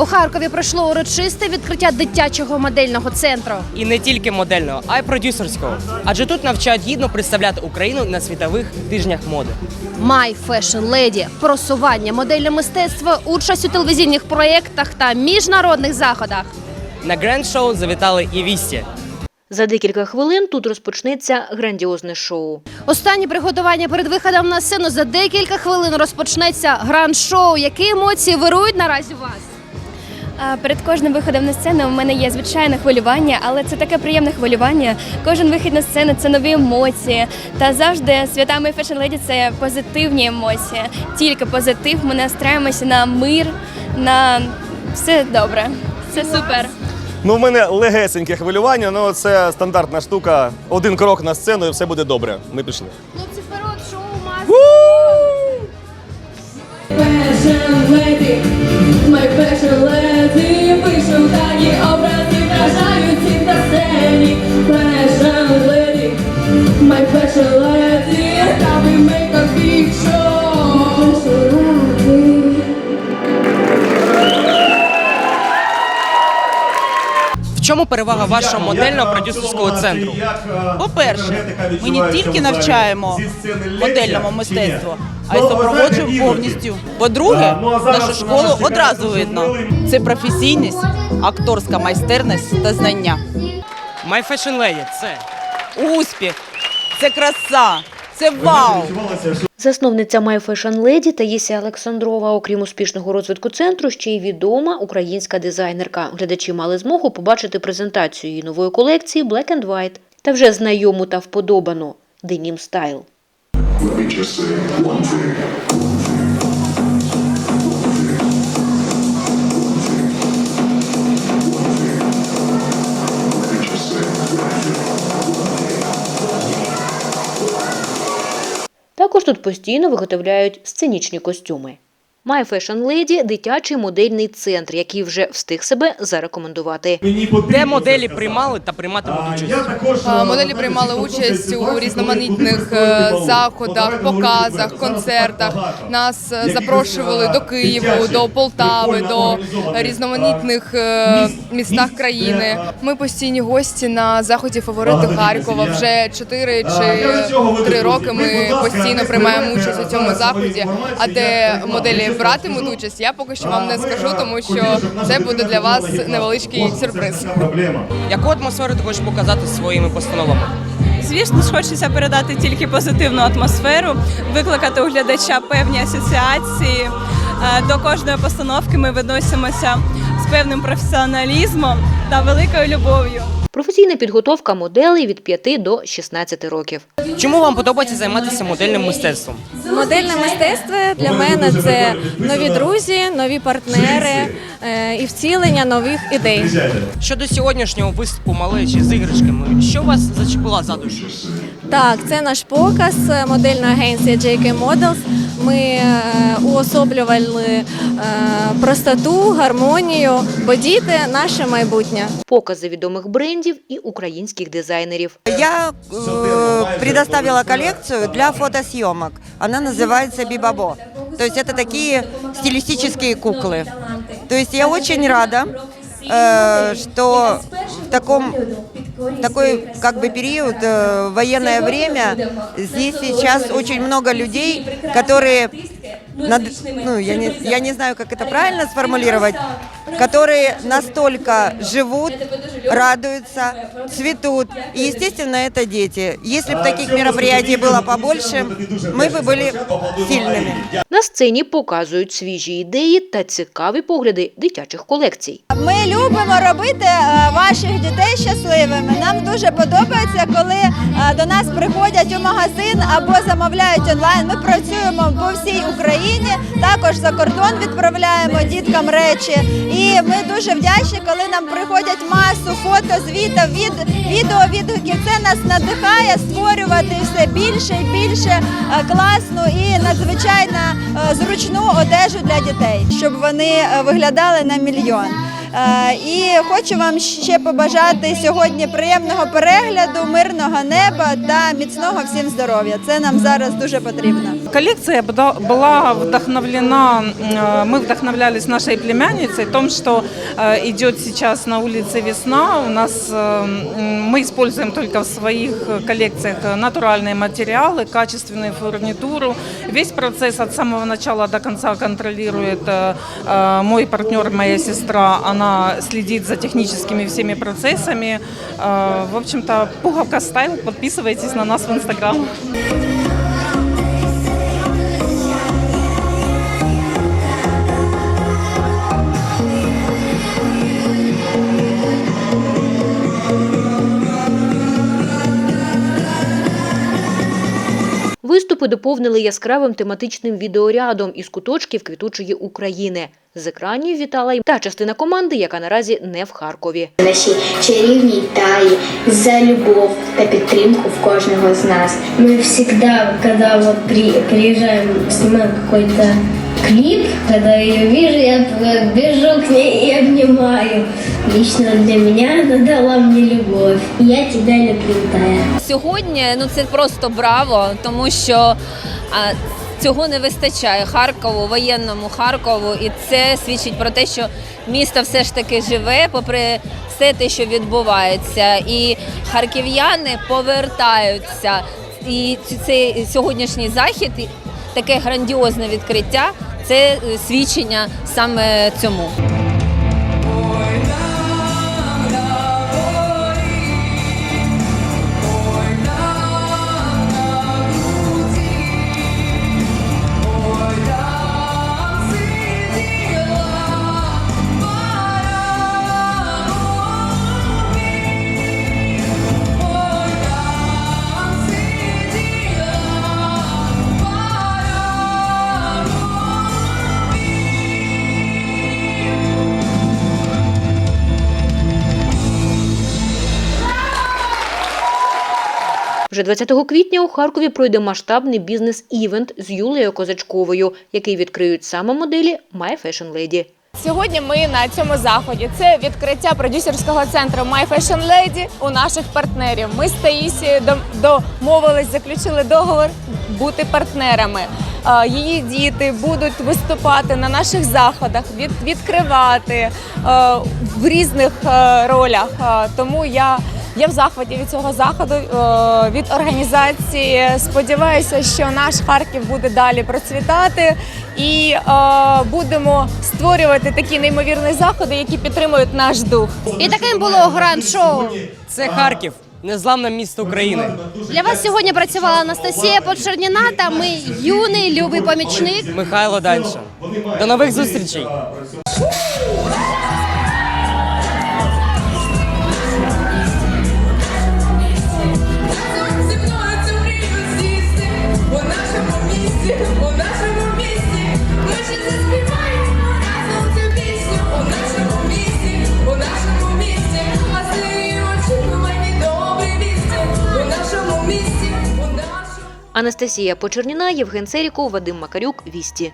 У Харкові пройшло урочисте відкриття дитячого модельного центру. І не тільки модельного, а й продюсерського. Адже тут навчають гідно представляти Україну на світових тижнях моди. My Fashion Lady – просування модельного мистецтва, участь у телевізійних проєктах та міжнародних заходах. На гренд шоу завітали і Вісті. За декілька хвилин тут розпочнеться грандіозне шоу. Останні приготування перед виходом на сцену за декілька хвилин розпочнеться гранд-шоу. Які емоції вирують наразі у вас? Перед кожним виходом на сцену у мене є звичайне хвилювання, але це таке приємне хвилювання. Кожен вихід на сцену це нові емоції. Та завжди свята ми Fashion Lady – це позитивні емоції. Тільки позитив. Ми настраємося на мир, на все добре. Це супер. Ну, в мене легесеньке хвилювання, ну це стандартна штука. Один крок на сцену і все буде добре. Ми пішли. Хлопці, вперед, шоу мас. Fashion lady, my fashion lady перевага вашого модельного продюсерського центру? По-перше, ми не тільки навчаємо модельному мистецтву, а й супроводжуємо повністю. По-друге, нашу школу одразу видно. Це професійність, акторська майстерність та знання. My Fashion Lady – це Успіх, це краса, це вау. Засновниця My Fashion Lady Таїсія Олександрова, окрім успішного розвитку центру, ще й відома українська дизайнерка. Глядачі мали змогу побачити презентацію її нової колекції Black and White та вже знайому та вподобану Денім Style. Також тут постійно виготовляють сценічні костюми. My Fashion Lady – дитячий модельний центр, який вже встиг себе зарекомендувати. де моделі приймали та прийматимуть участь. Моделі приймали участь у різноманітних е, заходах, показах, концертах. Нас е, запрошували до Києву, до Полтави, до різноманітних е, містах країни. Ми постійні гості на заході фаворити Харкова. Вже 4 чи 3 роки ми постійно приймаємо участь у цьому заході. А де моделі братимуть участь, я поки що вам не скажу, тому що це буде для вас невеличкий сюрприз. Яку атмосферу ти хочеш показати своїми постановами? Звісно ж, хочеться передати тільки позитивну атмосферу, викликати у глядача певні асоціації. Е, До кожної постановки ми відносимося з певним професіоналізмом та великою любов'ю. Професійна підготовка моделей від 5 до 16 років. Чому вам подобається займатися модельним мистецтвом? Модельне мистецтво для мене це нові друзі, нові партнери е, і вцілення нових ідей. Щодо сьогоднішнього виступу малечі з іграшками, що вас зачепила за душу? Так, це наш показ модельної агенції JK Models. Ми е, уособлювали е, простоту, гармонію, бо діти наше майбутнє. Покази відомих брендів і українських дизайнерів. Я э, предоставила коллекцию для фотосъемок. Она называется Бибабо. То есть это такие стилистические куклы. То есть я очень рада, э, что в таком такой как бы период, э, военное время, здесь сейчас очень много людей, которые, над- ну, я, не, я не знаю, как это правильно сформулировать, которые настолько живут, радуются, цветут. И, естественно, это дети. Если бы таких мероприятий было побольше, мы бы были сильными. На сцені показують свіжі ідеї та цікаві погляди дитячих колекцій. Ми любимо робити е, ваших дітей щасливими. Нам дуже подобається, коли е, до нас приходять у магазин або замовляють онлайн. Ми працюємо по всій Україні. Також за кордон відправляємо діткам речі. І ми дуже вдячні, коли нам приходять масу фото, звітів, від відео відгуків. Це нас надихає створювати все більше і більше е, класну і надзвичайно е, зручну одежу для дітей, щоб вони е, виглядали на мільйон. І хочу вам ще побажати сьогодні приємного перегляду, мирного неба та міцного всім здоров'я. Це нам зараз дуже потрібно. Коллекция бда- была вдохновлена, э, мы вдохновлялись нашей племянницей, в том, что э, идет сейчас на улице весна. У нас э, м, мы используем только в своих э, коллекциях э, натуральные материалы, качественную фурнитуру. Весь процесс от самого начала до конца контролирует э, э, мой партнер, моя сестра. Она следит за техническими всеми процессами. Э, В общем-то, пуговка стайл. Подписывайтесь на нас в Инстаграм. Виступи доповнили яскравим тематичним відеорядом із куточків квітучої України. З екранів вітала й та частина команди, яка наразі не в Харкові. Наші чарівні таї за любов та підтримку в кожного з нас. Ми завжди, коли приїжджаємо, знімаємо какой-то клип, когда я ее вижу, я бежу к ней и обнимаю. Лично для меня она дала мне любовь. Я тебя люблю, Тая. Сьогодні ну це просто браво, тому що а, цього не вистачає Харкову, воєнному Харкову, і це свідчить про те, що місто все ж таки живе, попри все те, що відбувається, і харків'яни повертаються. І цей сьогоднішній захід, таке грандіозне відкриття, це е, свідчення саме цьому. Вже 20 квітня у Харкові пройде масштабний бізнес-івент з Юлією Козачковою, який відкриють саме моделі My Fashion Lady. Сьогодні ми на цьому заході. Це відкриття продюсерського центру My Fashion Lady у наших партнерів. Ми з Таїсією домовились, заключили договор бути партнерами. Е, Її діти будуть виступати на наших заходах, відкривати е, в різних е, ролях. Тому я, я в захваті від цього заходу, е, від організації. Сподіваюся, що наш Харків буде далі процвітати і е, будемо створювати такі неймовірні заходи, які підтримують наш дух. І таким було гранд-шоу. Це Харків, незламне місто України. Для вас сьогодні працювала Анастасія Почерніна та ми юний любий помічник. Михайло Даньша. До нових зустрічей! Анастасія Почерніна, Євген Серіков, Вадим Макарюк, Вісті.